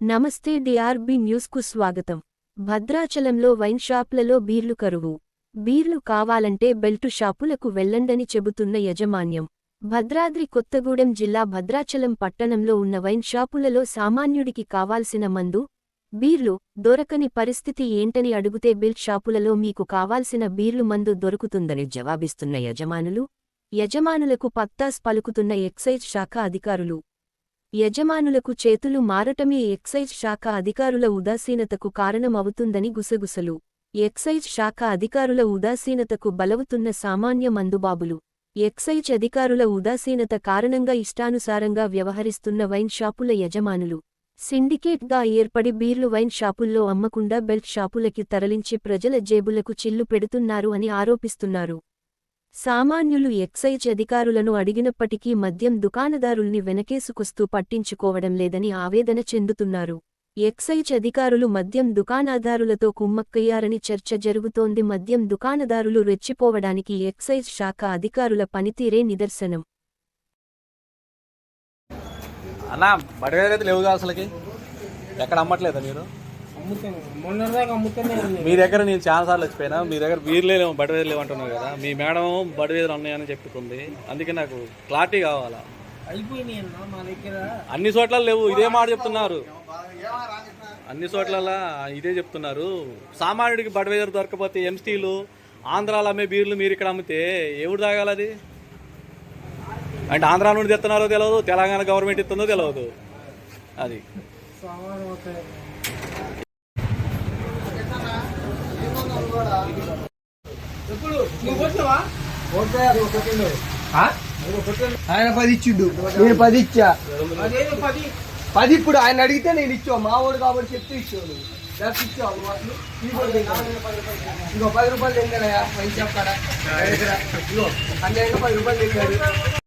నమస్తే డిఆర్బి న్యూస్కు స్వాగతం. భద్రాచలంలో వైన్ షాపులలో బీర్లు కరువు. బీర్లు కావాలంటే బెల్టు షాపులకు వెళ్ళండని చెబుతున్న యజమాన్యం. భద్రాద్రి కొత్తగూడెం జిల్లా భద్రాచలం పట్టణంలో ఉన్న వైన్ షాపులలో సామాన్యుడికి కావాల్సిన మందు బీర్లు దొరకని పరిస్థితి ఏంటని అడుగుతే బిల్ షాపులలో మీకు కావాల్సిన బీర్లు మందు దొరుకుతుందని జవాబిస్తున్న యజమానులు యజమానులకు పత్తాస్ పలుకుతున్న ఎక్సైజ్ శాఖ అధికారులు. యజమానులకు చేతులు మారటమే ఎక్సైజ్ శాఖ అధికారుల ఉదాసీనతకు కారణమవుతుందని గుసగుసలు. ఎక్సైజ్ శాఖ అధికారుల ఉదాసీనతకు బలవుతున్న సామాన్య మందుబాబులు. ఎక్సైజ్ అధికారుల ఉదాసీనత కారణంగా ఇష్టానుసారంగా వ్యవహరిస్తున్న వైన్ షాపుల యజమానులు. సిండికేట్గా ఏర్పడి బీర్లు వైన్ షాపుల్లో అమ్మకుండా బెల్ట్ షాపులకి తరలించి ప్రజల జేబులకు చిల్లు పెడుతున్నారు అని ఆరోపిస్తున్నారు. సామాన్యులు ఎక్సైజ్ అధికారులను అడిగినప్పటికీ మద్యం దుకాణదారుల్ని వెనకేసుకొస్తూ పట్టించుకోవడం లేదని ఆవేదన చెందుతున్నారు. ఎక్సైజ్ అధికారులు మద్యం దుకాణదారులతో కుమ్మక్కయ్యారని చర్చ జరుగుతోంది. మద్యం దుకాణదారులు రెచ్చిపోవడానికి ఎక్సైజ్ శాఖ అధికారుల పనితీరే నిదర్శనం. అన్నా బడివేరు లేవుగా అసలుకి? ఎక్కడ అమ్మట్లేదా మీరు? మీ దగ్గర నేను చాలా సార్లు వచ్చిపోయినా మీ దగ్గర బీర్లే లేవు బడివేరు లేవు అంటున్నారు కదా. మీ మేడం బడివేరు ఉన్నాయని చెప్పుకుంది అందుకే నాకు క్లారిటీ కావాలా? అన్న చోట్ల లేవు ఇదే మాట చెప్తున్నారు. అన్ని చోట్ల ఇదే చెప్తున్నారు. సామాన్యుడికి బడివేరు దొరకపోతే ఎంస్టీలు ఆంధ్రాలో అమ్మే బీర్లు మీరు ఇక్కడ అమ్మితే తాగాలి అది? అంటే ఆంధ్రా నుండి తెస్తున్నారో తెలియదు తెలంగాణ గవర్నమెంట్ ఇస్తుందో తెలియదు అది. ఆయన పది ఇచ్చిండు. నేను పది ఇచ్చా. పది? పది ఇప్పుడు ఆయన అడిగితే నేను ఇచ్చా. మావాడు కాబట్టి చెప్తే ఇచ్చాను ఇచ్చావు. ఇంకో పది రూపాయలు తింటాడయా మంచి పన్నెండు పది రూపాయలు తింటాడు